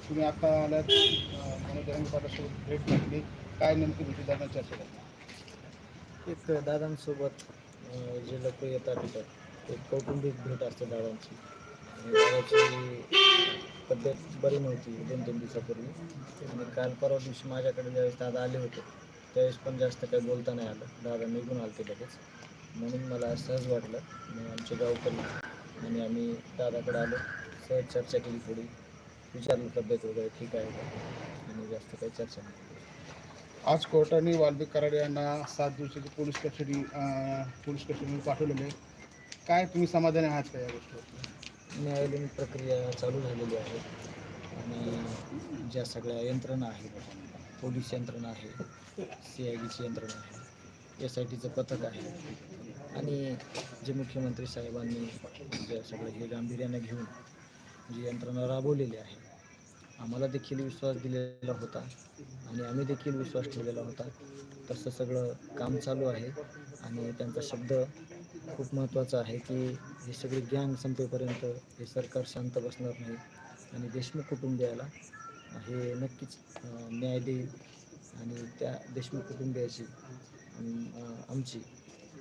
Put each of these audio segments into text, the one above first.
तुम्ही आता आल्यात अं, भेट घेतली. काय नेमकी भेटी दादा चर्चा झाली एक दादांसोबत जे लोक येतात तिथं एक कौटुंबिक भेट असते दादांची. आणि दादाची पद्धत बरी नव्हती दोन तीन दिवसापूर्वी. आणि काल परवा दिवशी माझ्याकडे ज्यावेळेस दादा आले होते त्यावेळेस पण जास्त काही बोलता नाही आलं. दादा निघून आले ते लगेच. म्हणून मला सहज वाटलं मी आमचे गावकरी आणि आम्ही दादाकडे आलो सहज चर्चा केली थोडी. विचारलं तब्येत वगैरे ठीक आहे का? आणि जास्त काही चर्चा नाही. आज कोर्टाने वाल्मिक कराड यांना सात दिवसाची पोलीस कस्टडी पोलीस कस्टडीमध्ये पाठवलेले आहे. काय तुम्ही समाधानी आहात का या गोष्टीवर? न्यायालयीन प्रक्रिया चालू झालेली आहे. आणि ज्या सगळ्या यंत्रणा आहेत पोलीस यंत्रणा आहे सी आय डीची यंत्रणा आहे एस आय टीचं पथक आहे. आणि जे मुख्यमंत्री साहेबांनी जे सगळं हे गांभीर्याने घेऊन जी यंत्रणा राबवलेली आहे. आम्हाला देखील विश्वास दिलेला होता आणि आम्ही देखील विश्वास ठेवलेला होता. तसं सगळं काम चालू आहे आणि त्यांचा शब्द खूप महत्त्वाचा आहे की हे सगळे गँग संपेपर्यंत हे सरकार शांत बसणार नाही आणि देशमुख कुटुंबियाला हे नक्कीच न्याय देईल आणि त्या देशमुख कुटुंबियाची आमची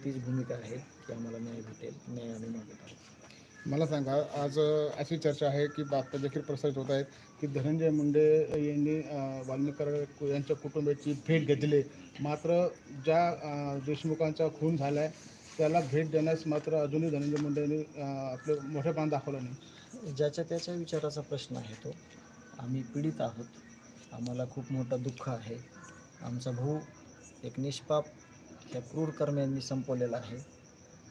तीच भूमिका आहे की आम्हाला न्याय भेटेल न्याय आम्ही मागत आहोत. मला सांगा आज अशी चर्चा आहे की बातम्या देखील प्रसारित होत आहेत की धनंजय मुंडे यांनी अ, यांच्या कुटुंबाची भेट घेतली. मात्र ज्या देशमुखांचा खून झाला आहे त्याला भेट देण्यास मात्र अजूनही धनंजय मुंडे यांनी आपलं मोठेपण दाखवलं नाही. ज्याच्या त्याच्या विचाराचा प्रश्न आहे तो आम्ही पीडित आहोत. आम्हाला खूप मोठं दुःख आहे. आमचा भाऊ एक निष्पाप ह्या क्रूर कर्म्यांनी संपवलेला आहे.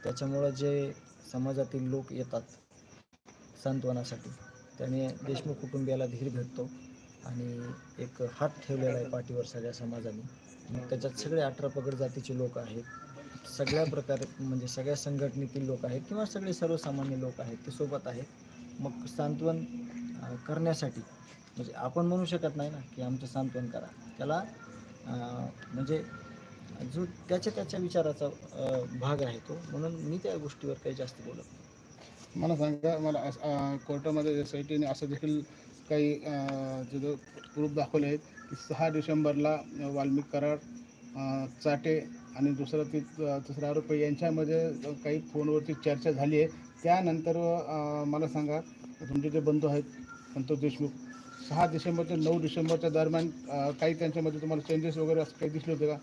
त्याच्यामुळं जे समाजातील लोक येतात सांत्वनासाठी. त्याने देशमुख कुटुंबियाला धीर भेटतो आणि एक हात ठेवलेला आहे पाठीवर सगळ्या समाजाने. त्याच्यात सगळे अठरा पगड जातीचे लोक आहेत. सगळ्या प्रकारे म्हणजे सगळ्या संघटनेतील लोक आहेत किंवा सगळे सर्वसामान्य लोक आहेत ते सोबत आहेत. मग सांत्वन करण्यासाठी म्हणजे आपण म्हणू शकत नाही ना की आमचं सांत्वन करा. त्याला म्हणजे जो त्याच्या त्याच्या विचाराचा भाग आहे तो. म्हणून मी त्या गोष्टीवर काही जास्त बोलत नाही. मला सांगा मला कोर्टामध्ये एस आय टीने असं देखील काही जे प्रूफ दाखवले आहेत की सहा डिसेंबरला वाल्मिक कराड चाटे आणि दुसरा ती तिसरा आरोपी यांच्यामध्ये काही फोनवरती चर्चा झाली आहे. त्यानंतर मला सांगा तुमचे जे बंधू आहेत संतोष देशमुख सहा डिसेंबर ते नऊ डिसेंबरच्या दरम्यान काही त्यांच्यामध्ये तुम्हाला चेंजेस वगैरे असं काही दिसले होते का?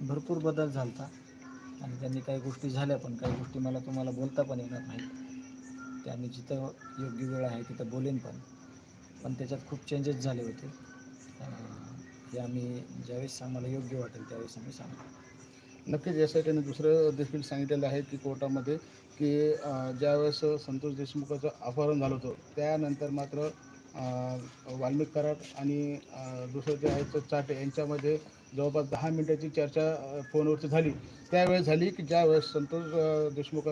भरपूर बदल झालता. आणि त्यांनी काही गोष्टी झाल्या पण काही गोष्टी मला तुम्हाला बोलता पण येणार नाहीत. ते जिथं योग्य वेळ आहे तिथं बोलेन पण. पण त्याच्यात खूप चेंजेस झाले होते. हे आम्ही ज्यावेळेस आम्हाला योग्य वाटेल त्यावेळेस आम्ही सांगतो नक्कीच यासाठी दुसरं देखील सांगितलेलं आहे की कोर्टामध्ये की ज्यावेळेस संतोष देशमुखाचं अपहरण झालं होतं त्यानंतर मात्र वाल्मिक कराड आणि दुसरं जे आहे तो चाटे यांच्यामध्ये जवळपास दहा मिनिटाची चर्चा फोनवरती झाली. त्यावेळेस झाली की ज्यावेळेस संतोष देशमुखांनी